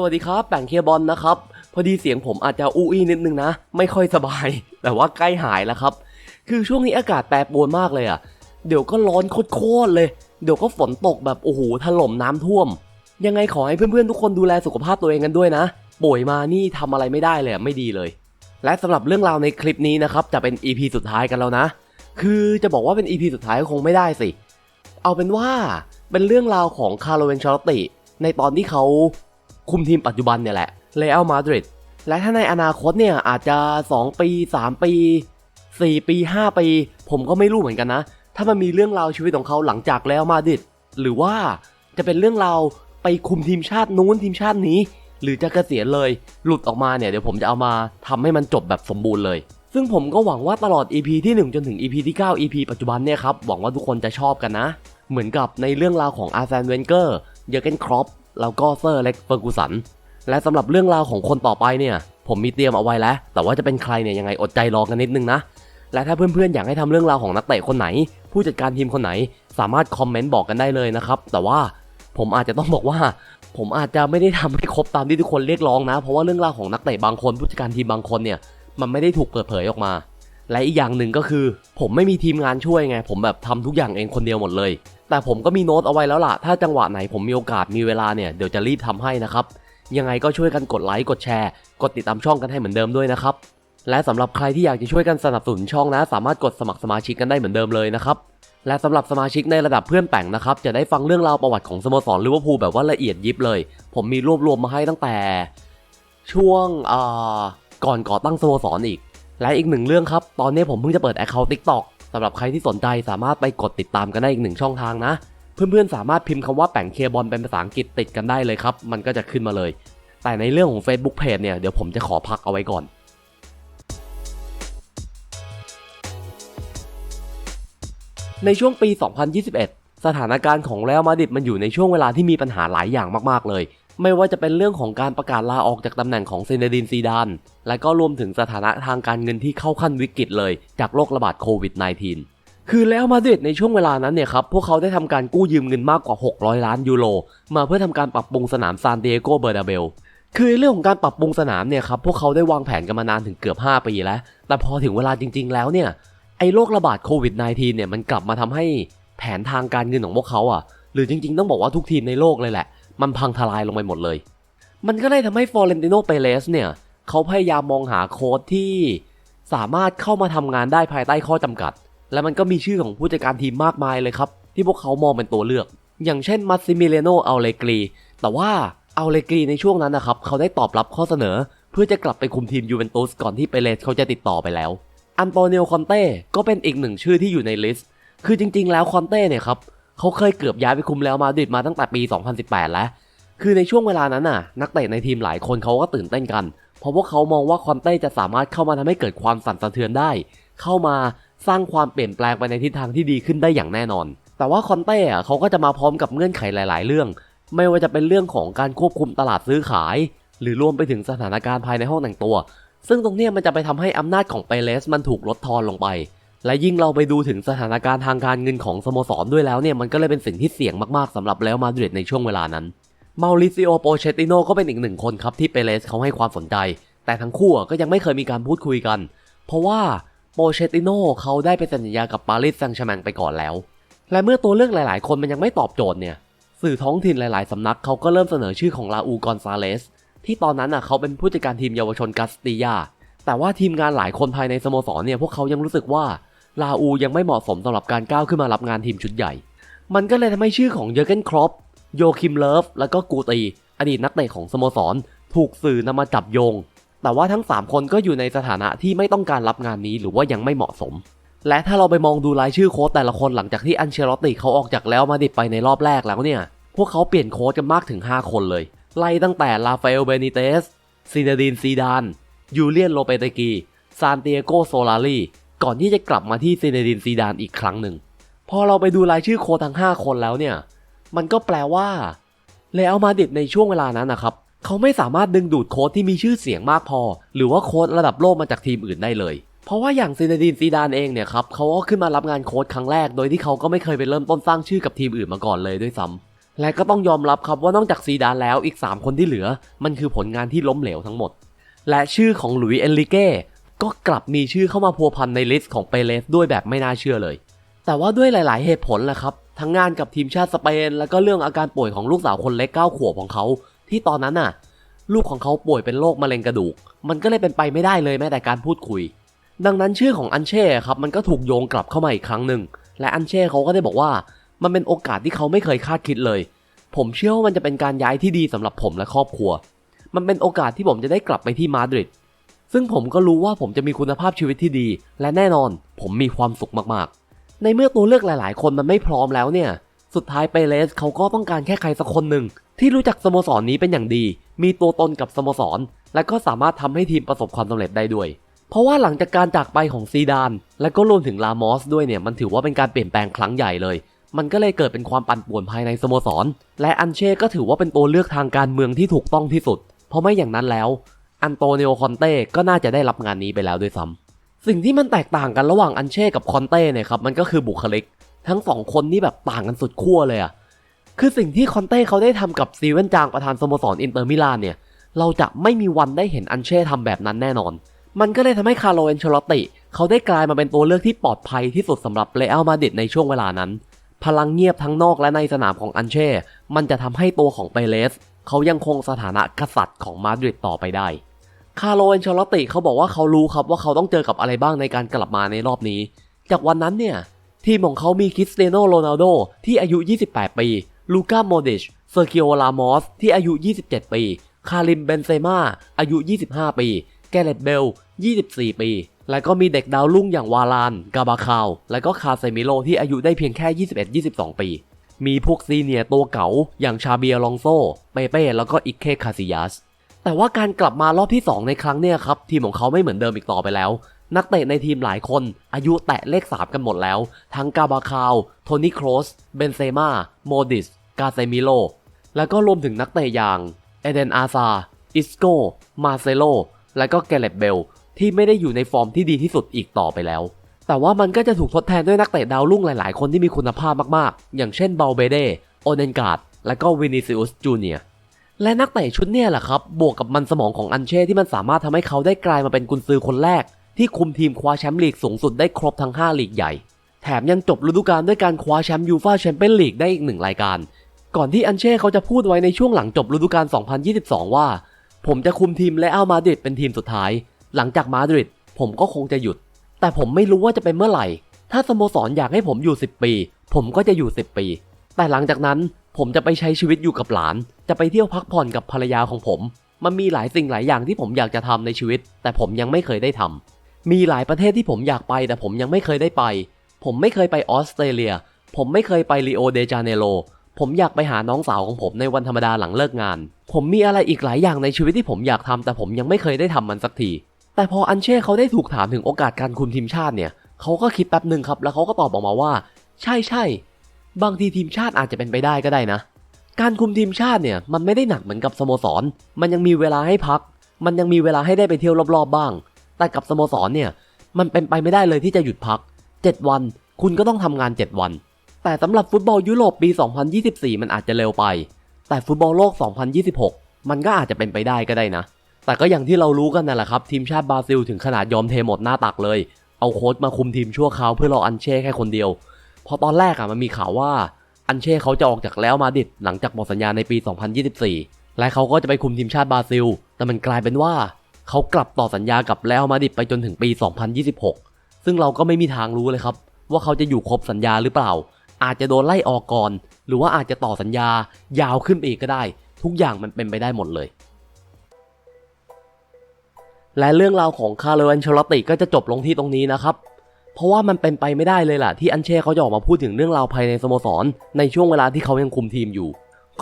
สวัสดีครับแป่งเคียบอลนะครับ พอดีเสียงผมอาจจะอู้อี้นิดนึงนะ ไม่ค่อยสบาย แต่ว่าใกล้หายแล้วครับ คือช่วงนี้อากาศแปรปรวนมากเลยอะ่ะ เดี๋ยวก็ร้อนโคตรเลย เดี๋ยวก็ฝนตกแบบโอ้โหถล่มน้ำท่วม ยังไงขอให้เพื่อนๆทุกคนดูแลสุขภาพตัวเองกันด้วยนะ ป่วยมานี่ทำอะไรไม่ได้เลยไม่ดีเลย และสำหรับเรื่องราวในคลิปนี้นะครับจะเป็น EP สุดท้ายกันแล้วนะ คือจะบอกว่าเป็น EP สุดท้ายก็คงไม่ได้สิ เอาเป็นว่าเป็นเรื่องราวของคาร์โลเวนชอรติในตอนที่เขา คุมทีมปัจจุบันเนี่ยแหละเรอัลมาดริดและถ้าในอนาคตเนี่ยอาจจะ 2 ปี 3 ปี 4 ปี 5 ปี ผมก็ไม่รู้เหมือนกันนะ ถ้ามันมีเรื่องราวชีวิตของเขาหลังจากเรอัลมาดริดหรือว่าจะเป็นเรื่องราวไปคุมทีมชาตินู้นทีมชาตินี้ หรือจะเกษียณเลยหลุดออกมาเนี่ยเดี๋ยวผมจะเอามาทำให้มันจบแบบสมบูรณ์เลย ซึ่งผมก็หวังว่าตลอด EP ที่ 1 จนถึง EP ที่ 9 EP ปัจจุบันเนี่ยครับหวังว่าทุกคนจะชอบกันนะ เหมือนกับในเรื่องราวของอาร์แซนเวนเกอร์เยอร์เกนครอป แล้วก็เซอร์เล็กเฟอร์กูสัน และสำหรับเรื่องราวของคนต่อไปเนี่ย ผมมีเตรียมเอาไว้แล้ว แต่ว่าจะเป็นใครเนี่ยยังไงอดใจรอกันนิดนึงนะ และถ้าเพื่อนๆอยากให้ทำเรื่องราวของนักเตะคนไหน ผู้จัดการทีมคนไหน สามารถคอมเมนต์บอกกันได้เลยนะครับ แต่ว่าผมอาจจะต้องบอกว่า ผมอาจจะไม่ได้ทำให้ครบตามที่ทุกคนเรียกร้องนะ เพราะว่าเรื่องราวของนักเตะบางคนผู้จัดการทีมบางคนเนี่ยมันไม่ได้ถูกเปิดเผยออกมา และอีกอย่างหนึ่งก็คือ ผมไม่มีทีมงานช่วยไง ผมแบบทำทุกอย่างเองคนเดียวหมดเลย แต่ผมก็มีโน้ตเอาไว้แล้วล่ะ ถ้าจังหวะไหนผมมีโอกาสมีเวลาเนี่ยเดี๋ยวจะรีบทำให้นะครับ ยังไงก็ช่วยกันกดไลค์กดแชร์ กดติดตามช่องกันให้เหมือนเดิมด้วยนะครับ และสำหรับใครที่อยากจะช่วยกันสนับสนุนช่องนะ สามารถกดสมัครสมาชิกกันได้เหมือนเดิมเลยนะครับ และสำหรับสมาชิกในระดับเพื่อนแป่งนะครับ จะได้ฟังเรื่องราวประวัติของสโมสรลิเวอร์พูลแบบว่าละเอียดยิบเลย ผมมีรวบรวมมาให้ตั้งแต่ ช่วงอ่าก่อนก่อตั้งสโมสรอีก และอีกหนึ่งเรื่องครับ ตอนนี้ผมเพิ่งจะเปิด Account TikTok สำหรับใครที่สนใจสามารถไปกดติดตามกันได้อีกหนึ่งช่องทางนะ เพื่อนๆสามารถพิมพ์คำว่าแป่งเคบอลเป็นภาษาอังกฤษติดกันได้เลยครับ มันก็จะขึ้นมาเลย แต่ในเรื่องของ Facebook Page เนี่ยเดี๋ยวผมจะขอพักเอาไว้ก่อนในช่วงปี 2021 สถานการณ์ของเรอัลมาดริดมันอยู่ในช่วงเวลาที่มีปัญหาหลายอย่างมากๆเลย ไม่ว่าจะเป็นเรื่องของการประกาศลาออกจากตำแหน่งของเซเนดินซีดาน และก็รวมถึงสถานะทางการเงินที่เข้าขั้นวิกฤตเลย จากโรคระบาดโควิด -19 คือแล้วมาดริดในช่วงเวลานั้นเนี่ยครับ พวกเขาได้ทำการกู้ยืมเงินมากกว่า 600 ล้านยูโรมาเพื่อทำการปรับปรุงสนามซานดิเอโกเบอร์นาเบลคือเรื่องของการปรับปรุงสนามเนี่ยครับพวกเขาได้วางแผนกันมานานถึงเกือบ 5 ปีแล้ว แต่พอถึงเวลาจริง ๆ แล้วเนี่ยไอ้โรคระบาดโควิด -19 เนี่ยมันกลับมาทำให้แผนทางการเงินของพวกเขาอะหรือจริง ๆ ต้องบอกว่าทุกทีมในโลกเลยแหละ มันพังทลายลงไปหมดเลย มันก็เลยทำให้ฟอร์เรนติโนเปเรสเนี่ยเขาพยายามมองหาโค้ดที่สามารถเข้ามาทำงานได้ภายใต้ข้อจำกัด และมันก็มีชื่อของผู้จัดการทีมมากมายเลยครับ ที่พวกเขามองเป็นตัวเลือก อย่างเช่นมัสซิมิเลโนอัลเลกรีแต่ว่าอัลเลกรีในช่วงนั้นนะครับ เขาได้ตอบรับข้อเสนอ เพื่อจะกลับไปคุมทีมยูเวนตุสก่อนที่เปเรสเขาจะติดต่อไปแล้ว อันโตเนียคอนเต้ก็เป็นอีกหนึ่งชื่อที่อยู่ในลิสต์ คือจริง ๆ แล้วคอนเต้เนี่ยครับ เขาเคยเกือบย้ายไปคุมแล้วมาดริดมาตั้งแต่ปี 2018 แล้ว คือในช่วงเวลานั้นน่ะ นักเตะในทีมหลายคนเขาก็ตื่นเต้นกัน เพราะพวกเขามองว่าคอนเต้จะสามารถเข้ามาทำให้เกิดความสั่นสะเทือนได้ เข้ามาสร้างความเปลี่ยนแปลงไปในทิศทางที่ดีขึ้นได้อย่างแน่นอน แต่ว่าคอนเต้อะเขาก็จะมาพร้อมกับเงื่อนไขหลาย ๆ เรื่อง ไม่ว่าจะเป็นเรื่องของการควบคุมตลาดซื้อขาย หรือรวมไปถึงสถานการณ์ภายในห้องแต่งตัว ซึ่งตรงนี้มันจะไปทำให้อำนาจของเปเรสมันถูกลดทอนลงไป และยิ่งเราไปดูถึงสถานการณ์ทางการเงินของสโมสรด้วยแล้วเนี่ยมันก็เลยเป็นสิ่งที่เสี่ยงมากๆสำหรับแล้วมาดริดในช่วงเวลานั้นมาริซิโอโปเชติโนก็เป็นอีกหนึ่งคนครับที่เปเรสเขาให้ความสนใจ แต่ทั้งคู่ก็ยังไม่เคยมีการพูดคุยกัน เพราะว่าโปเชติโนเขาได้ไปเซ็นสัญญากับปารีสแซงต์แชร์แมงไปก่อนแล้ว และเมื่อตัวเลือกหลาย ๆ คนมันยังไม่ตอบโจทย์เนี่ยสื่อท้องถิ่นหลาย ๆ สำนักเขาก็เริ่มเสนอชื่อของลาอูกอนซาเลสที่ตอนนั้นน่ะเขาเป็นผู้จัดการทีมเยาวชนกัสติยาแต่ว่าทีมงานหลายคนภายในสโมสรเนี่ยพวกเขายังรู้สึกว่า ลาอูยังไม่เหมาะสมสำหรับการก้าวขึ้นมารับงานทีมชุดใหญ่ มันก็เลยทำให้ชื่อของเยอร์เกนครอปโยคิมเลิฟ และก็กูตี อดีตนักเตะของสโมสร ถูกสื่อนำมาจับโยง แต่ว่าทั้ง 3 คนก็อยู่ในสถานะที่ไม่ต้องการรับงานนี้หรือว่ายังไม่เหมาะสม และถ้าเราไปมองดูรายชื่อโค้ชแต่ละคนหลังจากที่อันเชลอตติเขาออกจากแล้วมาดริดไปในรอบแรกแล้วเนี่ย พวกเขาเปลี่ยนโค้ชกันมากถึง 5 คนเลย ไล่ตั้งแต่ลาฟาเอลเบนิเตสซีนาดินซีดาน ยูเลียนโลเปเตกีซานเตียโกโซลารี ก่อนที่จะกลับมาที่เซีนดินซีดานอีกครั้งหนึ่ง พอเราไปดูรายชื่อโค้ชทั้ง 5 คนแล้วเนี่ย มันก็แปลว่าเลอัลมาดิดในช่วงเวลานั้นนะครับ เขาไม่สามารถดึงดูดโค้ชที่มีชื่อเสียงมากพอ หรือว่าโค้ชระดับโลกมาจากทีมอื่นได้เลย เพราะว่าอย่างซีนดีนซีดานเองเนี่ยครับเขาก็ขึ้นมารับงานโค้ชครั้งแรก โดยที่เขาก็ไม่เคยไปเริ่มต้นสร้างชื่อกับทีมอื่นมาก่อนเลยด้วยซ้ำและก็ต้องยอมรับครับว่านอกจากซีดานแล้วอีก 3 คนที่เหลือ มันคือผลงานที่ล้มเหลวทั้งหมด และชื่อของหลุยส์เอนริเก้ ก็กลับมีชื่อเข้ามาพัวพันในลิสต์ของเปเลสด้วยแบบไม่น่าเชื่อเลย แต่ว่าด้วยหลาย ๆ เหตุผลแหละครับ ทั้งงานกับทีมชาติสเปน แล้วก็เรื่องอาการป่วยของลูกสาวคนเล็กเก้าขวบของเขา ที่ตอนนั้นน่ะ ลูกของเขาป่วยเป็นโรคมะเร็งกระดูก มันก็เลยเป็นไปไม่ได้เลยแม้แต่การพูดคุย ดังนั้นชื่อของอันเช่ครับมันก็ถูกโยงกลับเข้ามาอีกครั้งหนึ่ง และอันเช่เขาก็ได้บอกว่า มันเป็นโอกาสที่เขาไม่เคยคาดคิดเลย ผมเชื่อว่ามันจะเป็นการย้ายที่ดีสำหรับผมและครอบครัว มันเป็นโอกาสที่ผมจะได้กลับไปที่มาดริด ซึ่งผมก็รู้ว่าผมจะมีคุณภาพชีวิตที่ดี และแน่นอนผมมีความสุขมากๆ ในเมื่อตัวเลือกหลาย ๆ คนมันไม่พร้อมแล้วเนี่ย สุดท้ายเปเรสเขาก็ต้องการแค่ใครสักคนหนึ่งที่รู้จักสโมสรนนี้เป็นอย่างดี มีตัวตนกับสโมสร และก็สามารถทำให้ทีมประสบความสำเร็จได้ด้วย เพราะว่าหลังจากการจากไปของซีดาน และก็รวมถึงลามอสด้วยเนี่ยมันถือว่าเป็นการเปลี่ยนแปลงครั้งใหญ่เลย มันก็เลยเกิดเป็นความปั่นป่วนภายในสโมสร และอันเช่ก็ถือว่าเป็นตัวเลือกทางการเมืองที่ถูกต้องที่สุด เพราะไม่อย่างนั้นแล้ว อันโตเนโอคอนเต้ก็น่าจะได้รับงานนี้ไปแล้วด้วยซ้ำสิ่งที่มันแตกต่างกันระหว่างอันเช่กับคอนเต้เนี่ยครับมันก็คือบุคลิก ทั้งสองคนนี่แบบต่างกันสุดขั้วเลยอะคือสิ่งที่คอนเต้เขาได้ทำกับซีเวนจางประธานสโมสรอินเตอร์มิลานเนี่ย เราจะไม่มีวันได้เห็นอันเช่ทำแบบนั้นแน่นอน มันก็เลยทำให้คาร์โลเอนเชลอตติ เขาได้กลายมาเป็นตัวเลือกที่ปลอดภัยที่สุดสำหรับเรอัลมาดริดในช่วงเวลานั้น พลังเงียบทั้งนอกและในสนามของอันเช่ มันจะทำให้ตัวของเปเรส เขายังคงสถานะกษัตริย์ของมาดริดต่อไปได้ คาร์โลเอนชลอตติเขาบอกว่าเขารู้ครับว่าเขาต้องเจอกับอะไรบ้างในการกลับมาในรอบนี้ จากวันนั้นเนี่ย ทีมของเขามีคริสเตียโนโรนัลโดที่อายุ 28 ปี ลูก้าโมดิช เซอร์กิโอลามอสที่อายุ 27 ปี คาริมเบนเซม่าอายุ 25 ปี แกเรตเบล 24 ปี และก็มีเด็กดาวรุ่งอย่างวาลาน กาบาคาว และก็คาเซมิโลที่อายุได้เพียงแค่ 21-22 ปี มีพวกซีเนียร์ตัวเก๋าอย่างชาเบียลองโซ เปเป้แล้วก็อิกเคคาซิยัสแต่ว่าการกลับมารอบที่ 2 ในครั้งเนี่ยครับทีมของเขาไม่เหมือนเดิมอีกต่อไปแล้ว นักเตะในทีมหลายคน อายุแตะเลข 3 กันหมดแล้ว ทั้งกาบาคาว โทนี่โครส เบนเซม่า โมดิส กาเซมิโล แล้วก็รวมถึงนักเตะอย่างเอเดนอาซา อิสโก มาเซโล และก็แกเรตเบลที่ไม่ได้อยู่ในฟอร์มที่ดีที่สุดอีกต่อไปแล้ว แต่ว่ามันก็จะถูกทดแทนด้วยนักเตะดาวรุ่งหลาย ๆ คนที่มีคุณภาพมากๆ อย่างเช่นเบลเบเดโอเดนการ์ด และก็วินิซิอุสจูเนียและนักเตะชุดเนี่ยแหละครับ บวกกับมันสมองของอันเช่ที่มันสามารถทำให้เขาได้กลายมาเป็นกุนซือคนแรก ที่คุมทีมคว้าแชมป์ลีกสูงสุดได้ครบทั้ง 5 ลีกใหญ่ แถมยังจบฤดูกาลด้วยการคว้าแชมป์ยูฟ่าแชมเปี้ยนลีกได้อีกหนึ่งรายการ ก่อนที่อันเช่เขาจะพูดไว้ในช่วงหลังจบฤดูกาล 2022 ว่า ผมจะคุมทีมและเอามาดริดเป็นทีมสุดท้าย หลังจากมาดริดผมก็คงจะหยุด แต่ผมไม่รู้ว่าจะเป็นเมื่อไหร่ ถ้าสโมสรอยากให้ผมอยู่ 10 ปี ผมก็จะอยู่ 10 ปี แต่หลังจากนั้นผมจะไปใช้ชีวิตอยู่กับหลาน จะไปเที่ยวพักผ่อนกับภรรยาของผม มันมีหลายสิ่งหลายอย่างที่ผมอยากจะทำในชีวิต แต่ผมยังไม่เคยได้ทำมีหลายประเทศที่ผมอยากไป แต่ผมยังไม่เคยได้ไป ผมไม่เคยไปออสเตรเลีย ผมไม่เคยไปริโอเดจาเนโรผมอยากไปหาน้องสาวของผมในวันธรรมดาหลังเลิกงาน ผมมีอะไรอีกหลายอย่างในชีวิตที่ผมอยากทำแต่ผมยังไม่เคยได้ทำมันสักที แต่พออันเช่เขาได้ถูกถามถึงโอกาสการคุมทีมชาติเนี่ยเขาก็คิดแป๊บหนึ่งครับแล้วเขาก็ตอบออกมาว่า ใช่ใช่บางทีทีมชาติอาจจะเป็นไปได้ก็ได้นะ การคุมทีมชาติเนี่ยมันไม่ได้หนักเหมือนกับสโมสร มันยังมีเวลาให้พัก มันยังมีเวลาให้ได้ไปเที่ยวรอบๆบ้าง แต่กับสโมสรเนี่ยมันเป็นไปไม่ได้เลยที่จะหยุดพัก 7 วัน คุณก็ต้องทำงาน 7 วัน แต่สำหรับฟุตบอลยุโรปปี 2024 มันอาจจะเร็วไป แต่ฟุตบอลโลก 2026 มันก็อาจจะเป็นไปได้ก็ได้นะ แต่ก็อย่างที่เรารู้กันนั่นแหละครับ ทีมชาติบราซิลถึงขนาดยอมเทหมดหน้าตักเลย เอาโค้ชมาคุมทีมชั่วคราวเพื่อรออันเช่แค่คนเดียวเพราะตอนแรกอะมันมีข่าวว่าอันเช่เขาจะออกจากแล้วมาดิดหลังจากหมดสัญญาในปี 2024 และเขาก็จะไปคุมทีมชาติบราซิล แต่มันกลายเป็นว่า เขากลับต่อสัญญากับแล้วมาดิดไปจนถึงปี 2026 ซึ่งเราก็ไม่มีทางรู้เลยครับ ว่าเขาจะอยู่ครบสัญญาหรือเปล่า อาจจะโดนไล่ออกก่อน หรือว่าอาจจะต่อสัญญายาวขึ้นไปอีกก็ได้ ทุกอย่างมันเป็นไปได้หมดเลย และเรื่องราวของคาร์โลอันเชลติก็จะจบลงที่ตรงนี้นะครับ เพราะว่ามันเป็นไปไม่ได้เลยล่ะที่อันเช่เขาจะออกมาพูดถึงเรื่องราวภายในสโมสร ในช่วงเวลาที่เขายังคุมทีมอยู่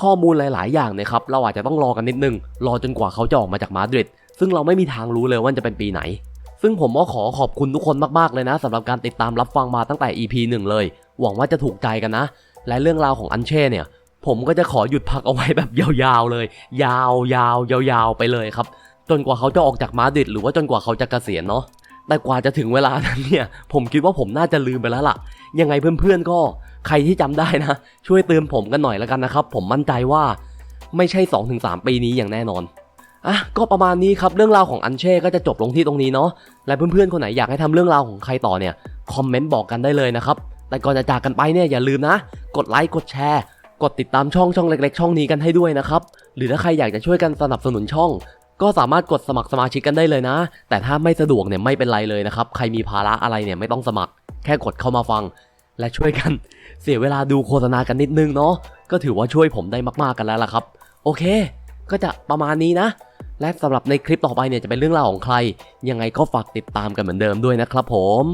ข้อมูลหลาย ๆ อย่างนะครับเราอาจจะต้องรอกันนิดนึง รอจนกว่าเขาจะออกมาจากมาดริดซึ่งเราไม่มีทางรู้เลยว่าจะเป็นปีไหน ซึ่งผมก็ขอขอบคุณทุกคนมาก ๆ เลยนะสำหรับการติดตามรับฟังมาตั้งแต่ EP 1 เลย หวังว่าจะถูกใจกันนะ และเรื่องราวของอันเช่เนี่ยผมก็จะขอหยุดพักเอาไว้แบบยาวๆเลย ยาวยาวยาวๆไปเลยครับ จนกว่าเขาจะออกจากมาดริดหรือว่าจนกว่าเขาจะเกษียณเนาะแต่กว่าจะถึงเวลานั้นเนี่ย ผมคิดว่าผมน่าจะลืมไปแล้วล่ะ ยังไงเพื่อนๆก็ใครที่จำได้นะ ช่วยเตือนผมกันหน่อยแล้วกันนะครับ ผมมั่นใจว่าไม่ใช่ 2-3 ปีนี้อย่างแน่นอนอะก็ประมาณนี้ครับเรื่องราวของอันเช่ก็จะจบลงที่ตรงนี้เนาะและเพื่อนๆคนไหนอยากให้ทำเรื่องราวของใครต่อเนี่ยคอมเมนต์บอกกันได้เลยนะครับแต่ก่อนจะจากกันไปเนี่ยอย่าลืมนะ กดไลค์กดแชร์ กดติดตามช่องช่องเล็ก ๆ ช่องนี้กันให้ด้วยนะครับหรือถ้าใครอยากจะช่วยกันสนับสนุนช่อง ก็สามารถกดสมัครสมาชิกกันได้เลยนะ แต่ถ้าไม่สะดวกเนี่ยไม่เป็นไรเลยนะครับ ใครมีภาระอะไรเนี่ยไม่ต้องสมัคร แค่กดเข้ามาฟัง และช่วยกัน เสียเวลาดูโฆษณากันนิดนึงเนาะ ก็ถือว่าช่วยผมได้มากๆกันแล้วล่ะครับ โอเค ก็จะประมาณนี้นะ และสำหรับในคลิปต่อไปเนี่ยจะเป็นเรื่องราวของใคร ยังไงก็ฝากติดตามกันเหมือนเดิมด้วยนะครับผม